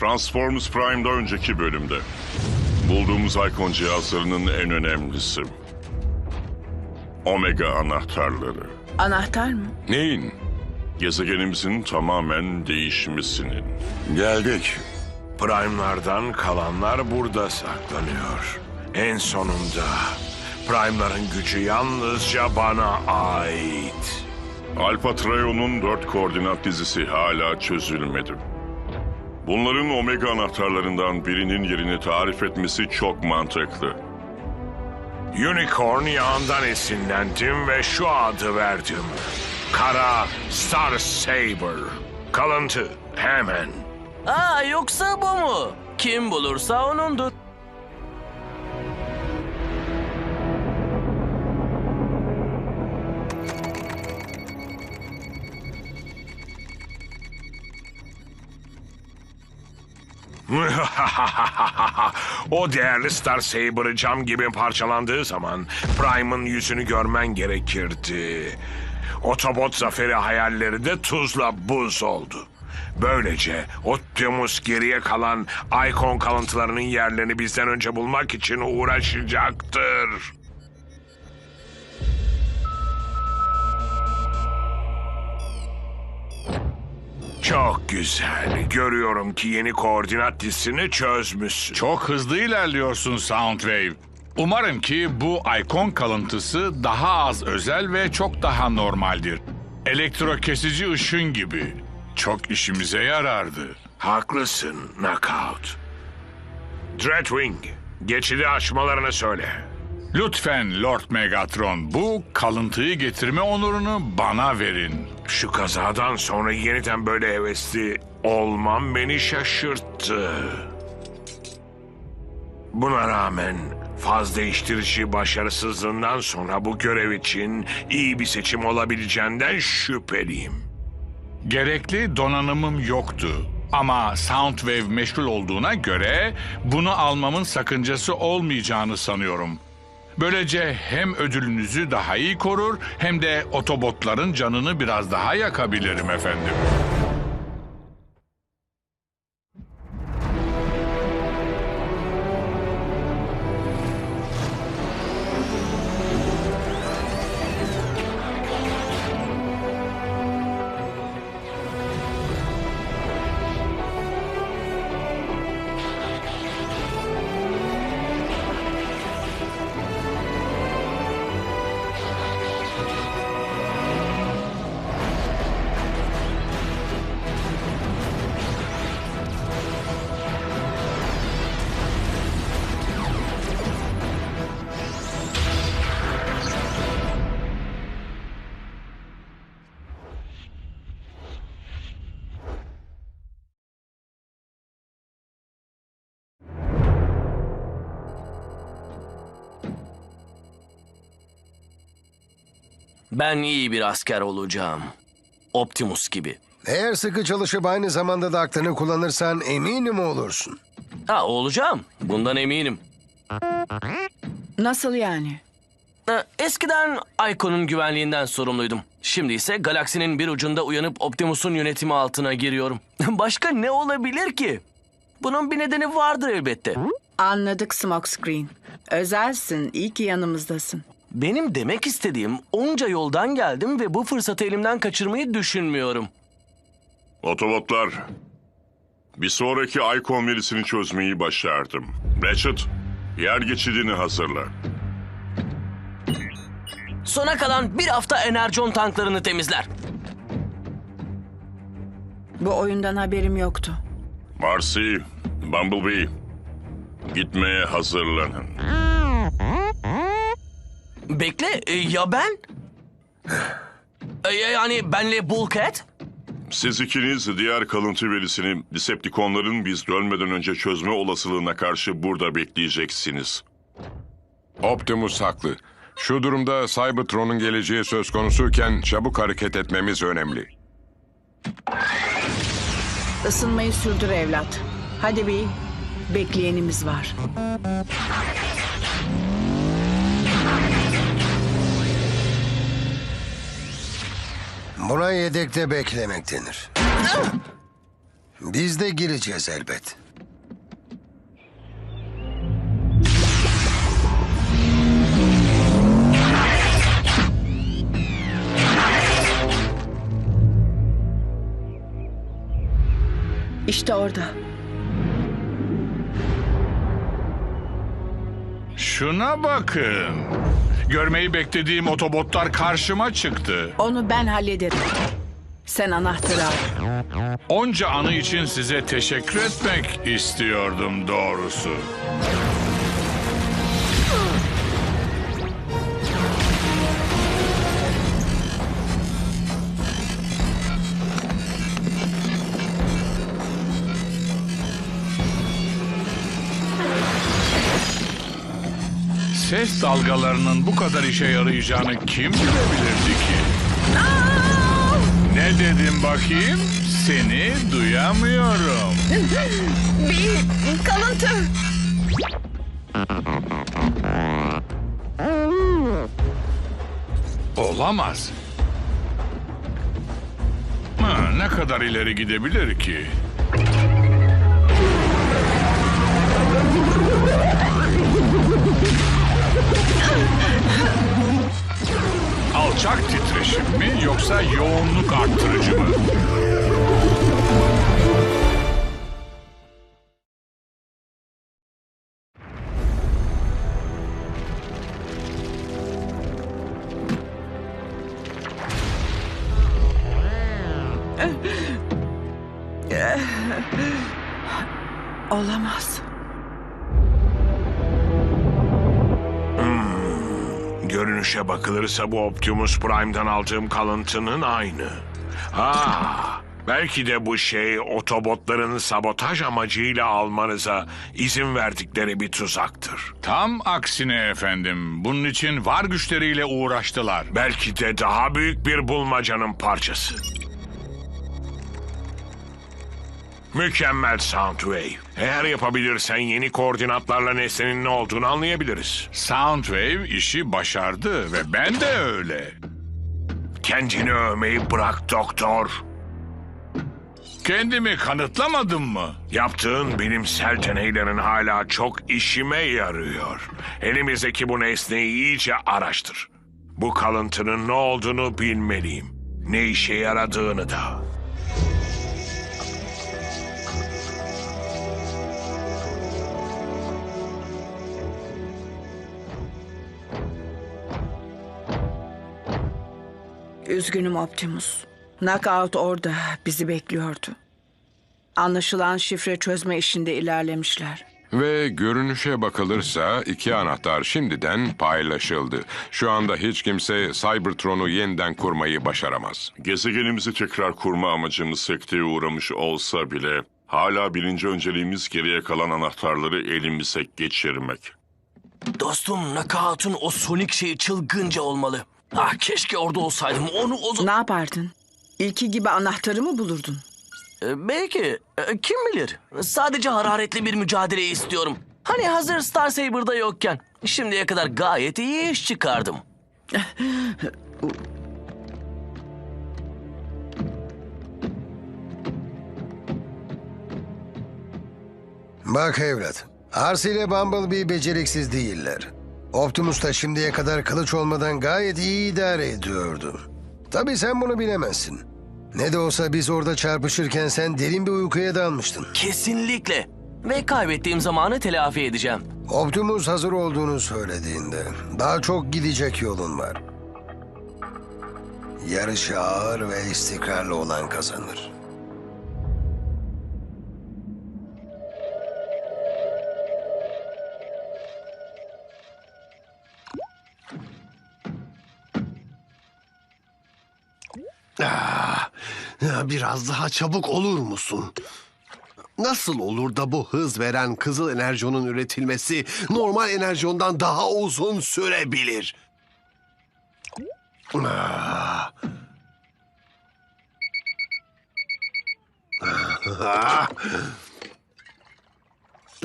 Transformers Prime'da önceki bölümde. Bulduğumuz Icon cihazlarının en önemlisi. Omega anahtarları. Anahtar mı? Neyin? Gezegenimizin tamamen değişmesinin. Geldik. Prime'lardan kalanlar burada saklanıyor. En sonunda Prime'ların gücü yalnızca bana ait. Alpha Trion'un dört koordinat dizisi hala çözülmedi. Bunların Omega anahtarlarından birinin yerini tarif etmesi çok mantıklı. Unicorn yağından esinlendim ve şu adı verdim. Kara Star Saber. Kalıntı hemen. Aa yoksa bu mu? Kim bulursa onundur. o değerli Star Saber'ı cam gibi parçalandığı zaman Prime'ın yüzünü görmen gerekirdi. Otobot zaferi hayalleri de tuzla buz oldu. Böylece Optimus geriye kalan Icon kalıntılarının yerlerini bizden önce bulmak için uğraşacaktır. Çok güzel. Görüyorum ki yeni koordinat dizisini çözmüşsün. Çok hızlı ilerliyorsun Soundwave. Umarım ki bu ikon kalıntısı daha az özel ve çok daha normaldir. Elektro kesici ışın gibi. Çok işimize yarardı. Haklısın, Knockout. Dreadwing, geçidi açmalarını söyle. Lütfen Lord Megatron bu kalıntıyı getirme onurunu bana verin. Şu kazadan sonra yeniden böyle hevesli olmam beni şaşırttı. Buna rağmen faz değiştirici başarısızlığından sonra bu görev için iyi bir seçim olabileceğinden şüpheliyim. Gerekli donanımım yoktu. Ama Soundwave meşgul olduğuna göre bunu almamın sakıncası olmayacağını sanıyorum. Böylece hem ödülünüzü daha iyi korur hem de otobotların canını biraz daha yakabilirim efendim. Ben iyi bir asker olacağım. Optimus gibi. Eğer sıkı çalışıp aynı zamanda da aklını kullanırsan eminim olursun. Ha olacağım. Bundan eminim. Nasıl yani? Eskiden Icon'un güvenliğinden sorumluydum. Şimdi ise galaksinin bir ucunda uyanıp Optimus'un yönetimi altına giriyorum. Başka ne olabilir ki? Bunun bir nedeni vardır elbette. Anladık Smokescreen. Özelsin, iyi ki yanımızdasın. Benim demek istediğim onca yoldan geldim ve bu fırsatı elimden kaçırmayı düşünmüyorum. Otobotlar, bir sonraki Icon verisini çözmeyi başardım. Ratchet, yer geçidini hazırla. Sona kalan bir hafta enerjon tanklarını temizler. Bu oyundan haberim yoktu. Marcy, Bumblebee, gitmeye hazırlanın. Bekle, e, ya ben? E, yani benle Bulkhead? Siz ikiniz diğer kalıntı verisini Decepticonların biz dönmeden önce çözme olasılığına karşı burada bekleyeceksiniz. Optimus haklı. Şu durumda Cybertron'un geleceği söz konusuyken çabuk hareket etmemiz önemli. Isınmayı sürdür evlat. Hadi bir bekleyenimiz var. Buna yedekte beklemek denir. Biz de gireceğiz elbet. İşte orada. Şuna bakın. Görmeyi beklediğim otobotlar karşıma çıktı. Onu ben hallederim. Sen anahtarı al. Onca anı için size teşekkür etmek istiyordum doğrusu. Ses dalgalarının bu kadar işe yarayacağını kim bilebilirdi ki? Ne dedim bakayım? Seni duyamıyorum. Bir kalıntı. Olamaz. Ha, ne kadar ileri gidebilir ki? Alçak titreşim mi yoksa yoğunluk arttırıcı mı? Bakılırsa bu Optimus Prime'dan aldığım kalıntının aynı. Ha, belki de bu şey otobotların sabotaj amacıyla almanıza izin verdikleri bir tuzaktır. Tam aksine efendim. Bunun için var güçleriyle uğraştılar. Belki de daha büyük bir bulmacanın parçası. Mükemmel Soundwave. Eğer yapabilirsen yeni koordinatlarla nesnenin ne olduğunu anlayabiliriz. Soundwave işi başardı ve ben de öyle. Kendini övmeyi bırak doktor. Kendimi kanıtlamadım mı? Yaptığın bilimsel deneylerin hala çok işime yarıyor. Elimizdeki bu nesneyi iyice araştır. Bu kalıntının ne olduğunu bilmeliyim. Ne işe yaradığını da. Üzgünüm Optimus. Knockout orada bizi bekliyordu. Anlaşılan şifre çözme işinde ilerlemişler. Ve görünüşe bakılırsa iki anahtar şimdiden paylaşıldı. Şu anda hiç kimse Cybertron'u yeniden kurmayı başaramaz. Gezegenimizi tekrar kurma amacımız sekteye uğramış olsa bile hala birinci önceliğimiz geriye kalan anahtarları elimize geçirmek. Dostum Knockout'un o sonik şeyi çılgınca olmalı. Ah keşke orada olsaydım. Onu o zaman... Ne yapardın? İlki gibi anahtarı mı bulurdun? Ee, belki. Ee, kim bilir? Sadece hararetli bir mücadele istiyorum. Hani hazır Star Saber'da yokken. Şimdiye kadar gayet iyi iş çıkardım. Bak evlat, Arsi ile Bumblebee beceriksiz değiller. Optimus da şimdiye kadar kılıç olmadan gayet iyi idare ediyordu. Tabii sen bunu bilemezsin. Ne de olsa biz orada çarpışırken sen derin bir uykuya dalmıştın. Kesinlikle. Ve kaybettiğim zamanı telafi edeceğim. Optimus hazır olduğunu söylediğinde daha çok gidecek yolun var. Yarışı ağır ve istikrarlı olan kazanır. Ya Biraz daha çabuk olur musun? Nasıl olur da bu hız veren kızıl enerjonun üretilmesi normal enerjondan daha uzun sürebilir? Ah. Ah.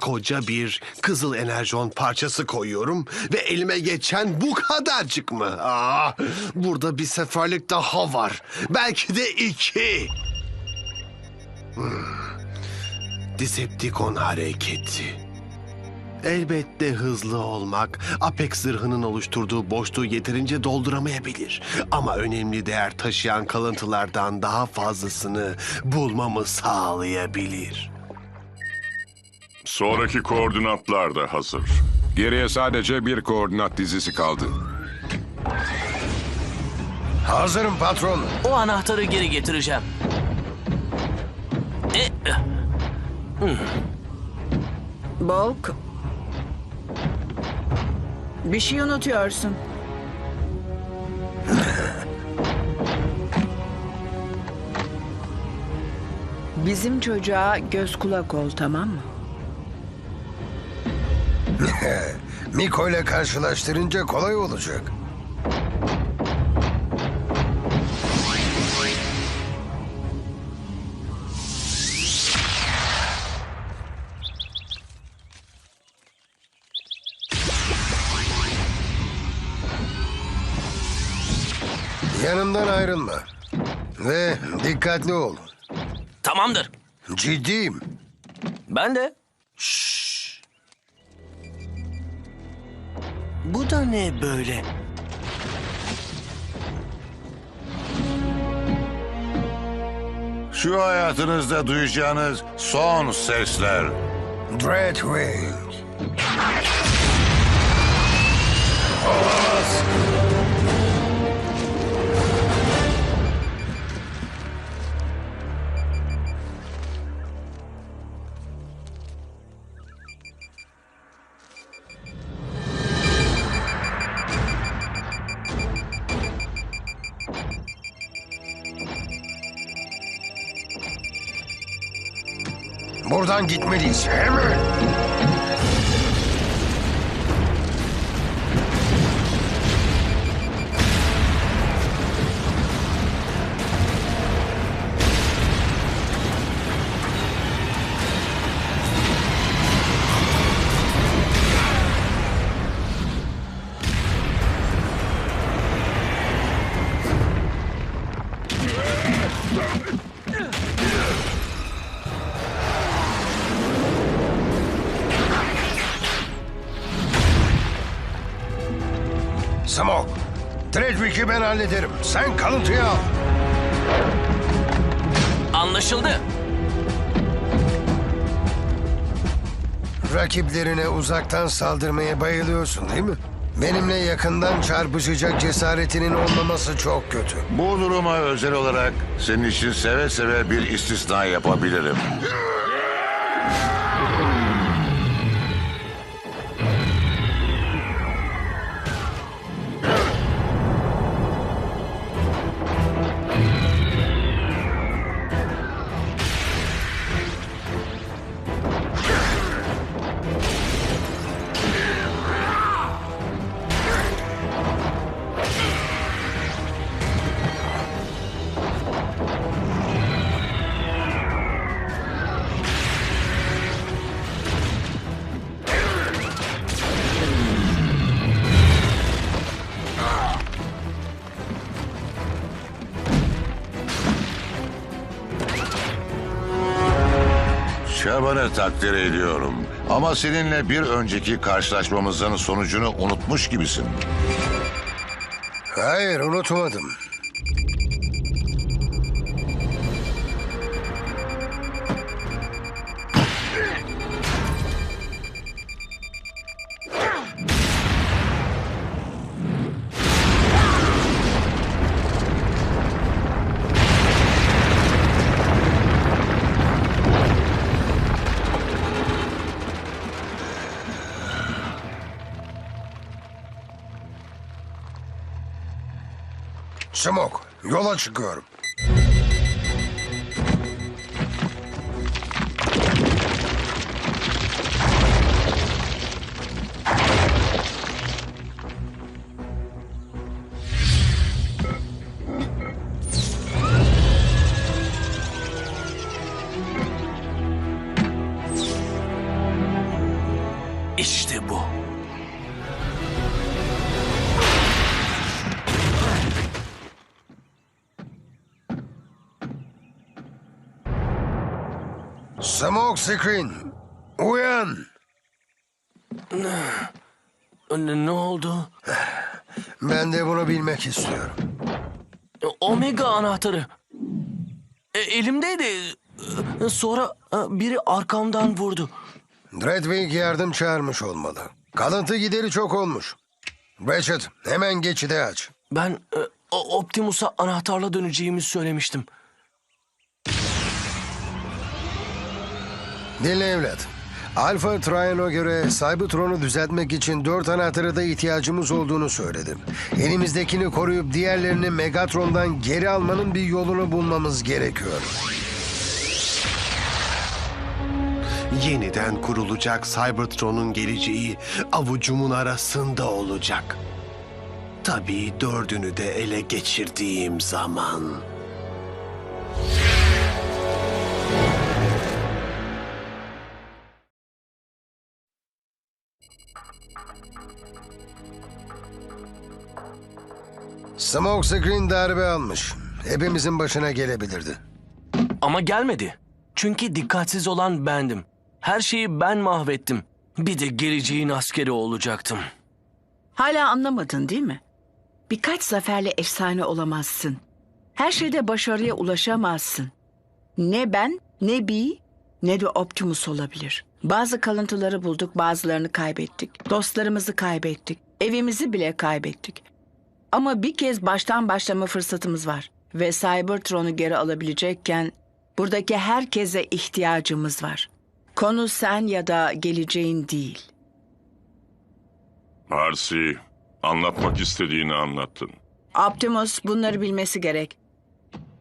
Koca bir kızıl enerjon parçası koyuyorum ve elime geçen bu kadarcık mı? Aa, burada bir seferlik daha var. Belki de iki. Hmm. Decepticon hareketi. Elbette hızlı olmak, Apex zırhının oluşturduğu boşluğu yeterince dolduramayabilir. Ama önemli değer taşıyan kalıntılardan daha fazlasını bulmamı sağlayabilir. Sonraki koordinatlar da hazır. Geriye sadece bir koordinat dizisi kaldı. Hazırım patron. O anahtarı geri getireceğim. E, e, Bulk. Bir şey unutuyorsun. Bizim çocuğa göz kulak ol tamam mı? Miko ile karşılaştırınca kolay olacak. Yanımdan ayrılma. Ve dikkatli ol. tamamdır. Ciddiyim. Ben de. Bu da ne böyle? Şu hayatınızda duyacağınız son sesler. Dreadwing. Buradan gitmeliyiz. Hemen. Smoke. Dreadwing'i ben hallederim. Sen kalıntıyı al. Anlaşıldı. Rakiplerine uzaktan saldırmaya bayılıyorsun değil mi? Benimle yakından çarpışacak cesaretinin olmaması çok kötü. Bu duruma özel olarak senin için seve seve bir istisna yapabilirim. Çabanı takdir ediyorum. Ama seninle bir önceki karşılaşmamızın sonucunu unutmuş gibisin. Hayır unutmadım. Watch Group. Screen. Uyan. Ne, ne oldu? Ben de bunu bilmek istiyorum. Omega anahtarı. E, elimdeydi. Sonra e, biri arkamdan vurdu. Dreadwing yardım çağırmış olmalı. Kalıntı gideri çok olmuş. Ratchet hemen geçidi aç. Ben e, Optimus'a anahtarla döneceğimi söylemiştim. Dinle evlat. Alpha Trion'a göre Cybertron'u düzeltmek için dört anahtara da ihtiyacımız olduğunu söyledim. Elimizdekini koruyup diğerlerini Megatron'dan geri almanın bir yolunu bulmamız gerekiyor. Yeniden kurulacak Cybertron'un geleceği avucumun arasında olacak. Tabii dördünü de ele geçirdiğim zaman. Smoke Screen darbe almış. Hepimizin başına gelebilirdi. Ama gelmedi. Çünkü dikkatsiz olan bendim. Her şeyi ben mahvettim. Bir de geleceğin askeri olacaktım. Hala anlamadın değil mi? Birkaç zaferle efsane olamazsın. Her şeyde başarıya ulaşamazsın. Ne ben, ne Bee, ne de Optimus olabilir. Bazı kalıntıları bulduk, bazılarını kaybettik. Dostlarımızı kaybettik. Evimizi bile kaybettik. Ama bir kez baştan başlama fırsatımız var. Ve Cybertron'u geri alabilecekken buradaki herkese ihtiyacımız var. Konu sen ya da geleceğin değil. Arsi, anlatmak istediğini anlattın. Optimus bunları bilmesi gerek.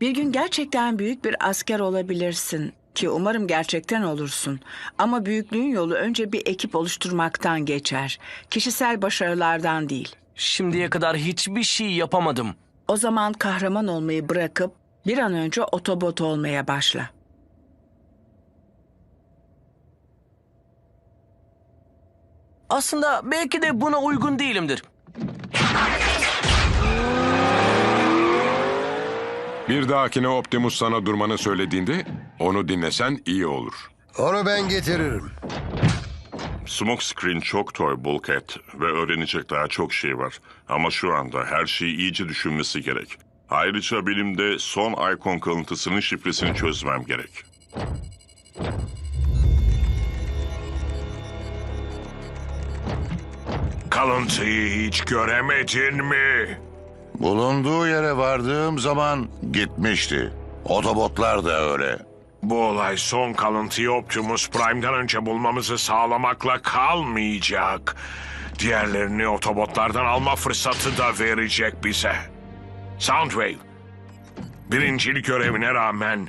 Bir gün gerçekten büyük bir asker olabilirsin ki umarım gerçekten olursun. Ama büyüklüğün yolu önce bir ekip oluşturmaktan geçer. Kişisel başarılardan değil. Şimdiye kadar hiçbir şey yapamadım. O zaman kahraman olmayı bırakıp bir an önce otobot olmaya başla. Aslında belki de buna uygun değilimdir. Bir dahakine Optimus sana durmanı söylediğinde onu dinlesen iyi olur. Onu ben getiririm. Smokescreen çok toy Bulkhead ve öğrenecek daha çok şey var. Ama şu anda her şeyi iyice düşünmesi gerek. Ayrıca benim de son icon kalıntısının şifresini çözmem gerek. Kalıntıyı hiç göremedin mi? Bulunduğu yere vardığım zaman gitmişti. Otobotlar da öyle. Bu olay son kalıntıyı Optimus Prime'dan önce bulmamızı sağlamakla kalmayacak. Diğerlerini otobotlardan alma fırsatı da verecek bize. Soundwave, birincilik görevine rağmen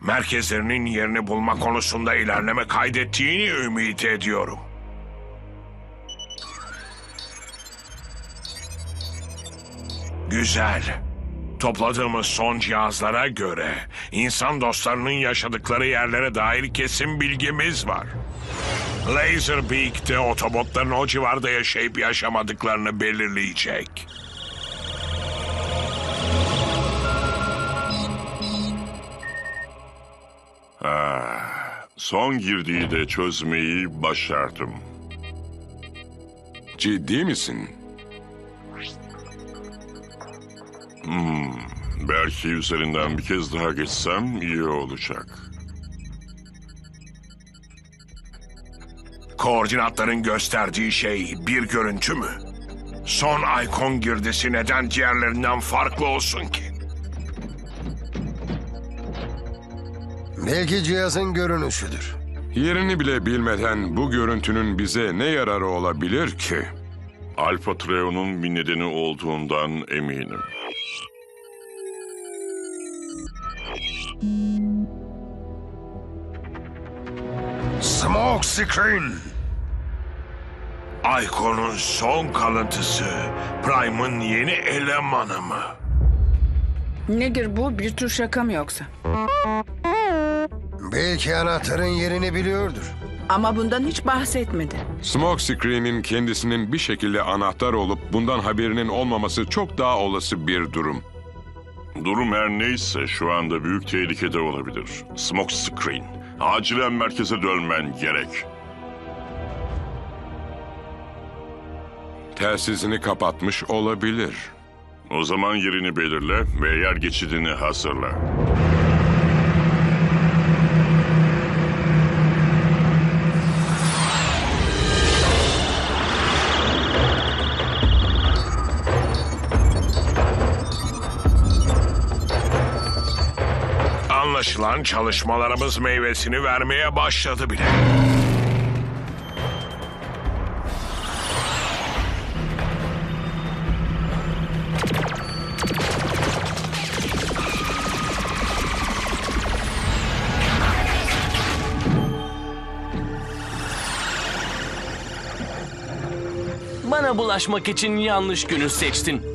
merkezlerinin yerini bulma konusunda ilerleme kaydettiğini ümit ediyorum. Güzel. Topladığımız son cihazlara göre insan dostlarının yaşadıkları yerlere dair kesin bilgimiz var. Laserbeak de otobotların o civarda yaşayıp yaşamadıklarını belirleyecek. Son girdiği de çözmeyi başardım. Ciddi misin? Belki üzerinden bir kez daha geçsem iyi olacak. Koordinatların gösterdiği şey bir görüntü mü? Son ikon girdisi neden diğerlerinden farklı olsun ki? Belki cihazın görünüşüdür. Yerini bile bilmeden bu görüntünün bize ne yararı olabilir ki? Alfa Treo'nun bir nedeni olduğundan eminim. Smoke Screen. Icon'un son kalıntısı Prime'ın yeni elemanı mı? Nedir bu? Bir tür şaka mı yoksa? Belki anahtarın yerini biliyordur. Ama bundan hiç bahsetmedi. Smokescreen'in kendisinin bir şekilde anahtar olup bundan haberinin olmaması çok daha olası bir durum. Durum her neyse şu anda büyük tehlikede olabilir. Smokescreen. Acilen merkeze dönmen gerek. Telsizini kapatmış olabilir. O zaman yerini belirle ve yer geçidini hazırla. Anlaşılan çalışmalarımız meyvesini vermeye başladı bile. Bana bulaşmak için yanlış günü seçtin.